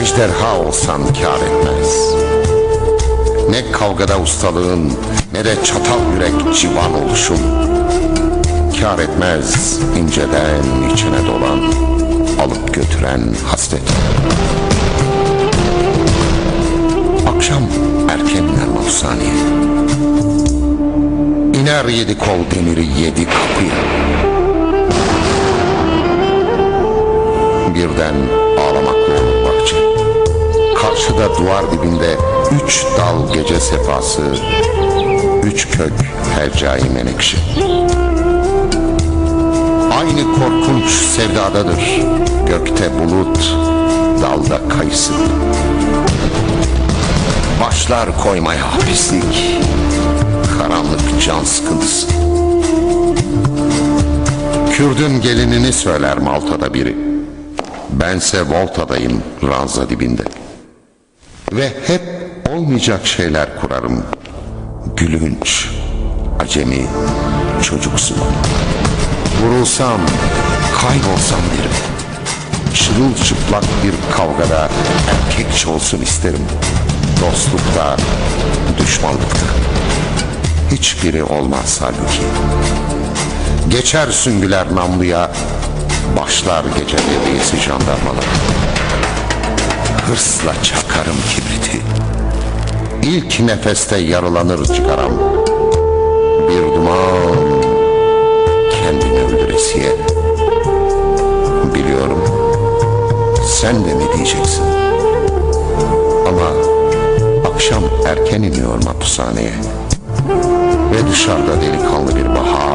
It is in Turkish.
Ejderha olsan kâr etmez. Ne kavgada ustalığın Ne de çatal yürek civan oluşun. Kâr etmez inceden içine dolan Alıp götüren hasret. Akşam erken iner İner yedi kol demiri yedi kapıya Birden ağlamaklı olur bahçe Karşıda duvar dibinde Üç dal gece sefası Üç kök hercai menekşe. Aynı korkunç sevdadadır. Gökte bulut Dalda kayısı. Başlar koymaya pislik Karanlık can sıkıntısı. Kürdün gelinini söyler Malta'da biri Bense Volta'dayım ranza dibinde. Ve hep olmayacak şeyler kurarım. Gülünç, acemi, çocuksu Vurulsam, kaybolsam derim Çırılçıplak bir kavgada erkekçe olsun isterim. Dostlukta, düşmanlıkta. Hiçbiri olmaz halbuki. Geçer süngüler namluya Başlar gece bebeğisi jandarmalar. Hırsla çakarım kibriti. İlk nefeste yaralanır çıkaram. Bir duman Kendini öldüresiye Biliyorum Sen de mi diyeceksin? Ama Akşam erken iniyor mahpushaneye Ve dışarıda delikanlı bir bahar